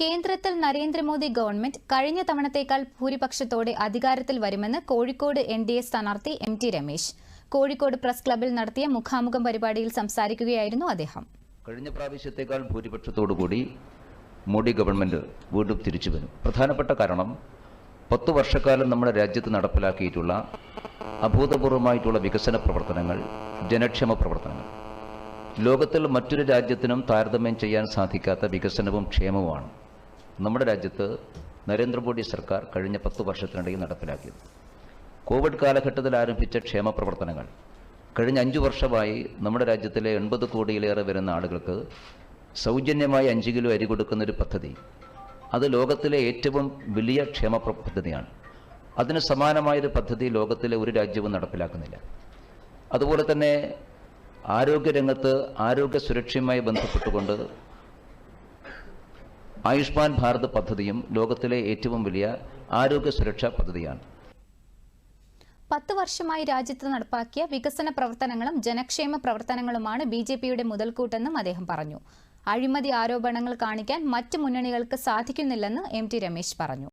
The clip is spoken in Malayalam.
കേന്ദ്രത്തിൽ നരേന്ദ്രമോദി ഗവൺമെന്റ് കഴിഞ്ഞ തവണത്തേക്കാൾ ഭൂരിപക്ഷത്തോടെ അധികാരത്തിൽ വരുമെന്ന് കോഴിക്കോട് എൻ ഡി എ സ്ഥാനാർത്ഥി M T Ramesh. Kozhikode press ക്ലബിൽ നടത്തിയ മുഖാമുഖം പരിപാടിയിൽ സംസാരിക്കുകയായിരുന്നു അദ്ദേഹം. കഴിഞ്ഞ പ്രാവശ്യത്തേക്കാൾ ഭൂരിപക്ഷത്തോടുകൂടി മോഡി ഗവൺമെന്റ് വീണ്ടും തിരിച്ചു വരും പ്രധാനപ്പെട്ട കാരണം പത്തു വർഷക്കാലം നമ്മുടെ രാജ്യത്ത് നടപ്പിലാക്കിയിട്ടുള്ള അഭൂതപൂർവമായിട്ടുള്ള വികസന പ്രവർത്തനങ്ങൾ ജനക്ഷേമ പ്രവർത്തനങ്ങൾ. ലോകത്തിൽ മറ്റൊരു രാജ്യത്തിനും താരതമ്യം ചെയ്യാൻ സാധിക്കാത്ത വികസനവും ക്ഷേമവുമാണ് നമ്മുടെ രാജ്യത്ത് നരേന്ദ്രമോദി സർക്കാർ കഴിഞ്ഞ പത്ത് വർഷത്തിനിടയിൽ നടപ്പിലാക്കിയത്. കോവിഡ് കാലഘട്ടത്തിൽ ആരംഭിച്ച ക്ഷേമ പ്രവർത്തനങ്ങൾ. കഴിഞ്ഞ അഞ്ചു വർഷമായി നമ്മുടെ രാജ്യത്തിലെ എൺപത് കോടിയിലേറെ വരുന്ന ആളുകൾക്ക് സൗജന്യമായി അഞ്ച് കിലോ അരി കൊടുക്കുന്ന ഒരു പദ്ധതി. അത് ലോകത്തിലെ ഏറ്റവും വലിയ ക്ഷേമ പദ്ധതിയാണ്. അതിന് സമാനമായൊരു പദ്ധതി ലോകത്തിലെ ഒരു രാജ്യവും നടപ്പിലാക്കുന്നില്ല. അതുപോലെ തന്നെ ആരോഗ്യരംഗത്ത് ആരോഗ്യ സുരക്ഷയുമായി ബന്ധപ്പെട്ടുകൊണ്ട് ആയുഷ്മാൻ ഭാരത് പദ്ധതിയും ലോകത്തിലെ ഏറ്റവും വലിയ ആരോഗ്യ സുരക്ഷാ പദ്ധതിയാണ്. പത്ത് വർഷമായി രാജ്യത്ത് നടപ്പാക്കിയ വികസന പ്രവർത്തനങ്ങളും ജനക്ഷേമ പ്രവർത്തനങ്ങളുമാണ് ബി ജെ പിയുടെ മുതൽക്കൂട്ടെന്നും അദ്ദേഹം പറഞ്ഞു. അഴിമതി ആരോപണങ്ങൾ കാണിക്കാൻ മറ്റ് മുന്നണികൾക്ക് സാധിക്കുന്നില്ലെന്ന് എം ടി രമേശ് പറഞ്ഞു.